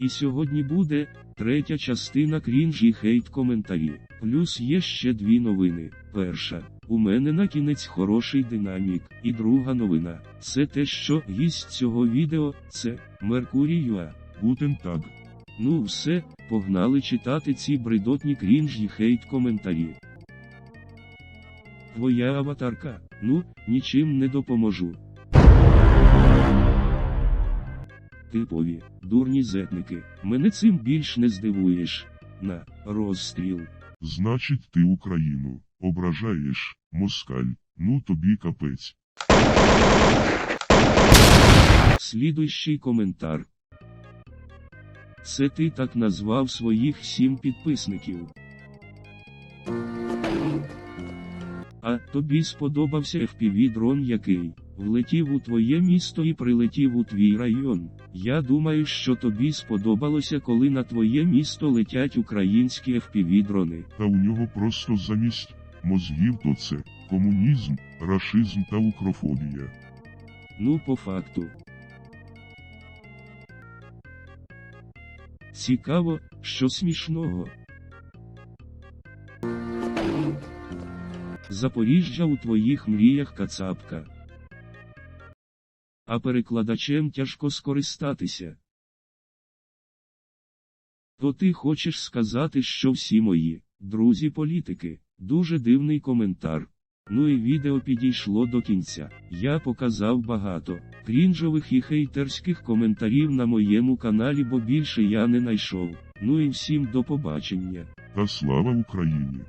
І сьогодні буде третя частина крінж і хейт коментарі. Плюс є ще дві новини. Перша. У мене на кінець хороший динамік. І друга новина. Це те, що гість цього відео це Меркурій Юа. Гутен так. Ну все, погнали читати ці бредотні крінж і хейт коментарі. Твоя аватарка. Ну, нічим не допоможу. Типові, дурні зетники. Мене цим більш не здивуєш. На розстріл. Значить, ти Україну ображаєш, москаль. Ну тобі капець. Слідуючий коментар. Це ти так назвав своїх сім підписників. А тобі сподобався FPV дрон який влетів у твоє місто і прилетів у твій район. Я думаю, що тобі сподобалося, коли на твоє місто летять українські FPV дрони. Та у нього просто замість мозгів то це комунізм, рашизм та укрофобія. Ну, по факту. Цікаво, що смішного. Запоріжжя у твоїх мріях кацапка. А перекладачем тяжко скористатися. То ти хочеш сказати, що всі мої друзі політики, дуже дивний коментар. Ну і відео підійшло до кінця. Я показав багато крінжових і хейтерських коментарів на моєму каналі, бо більше я не знайшов. Ну і всім до побачення. Та слава Україні!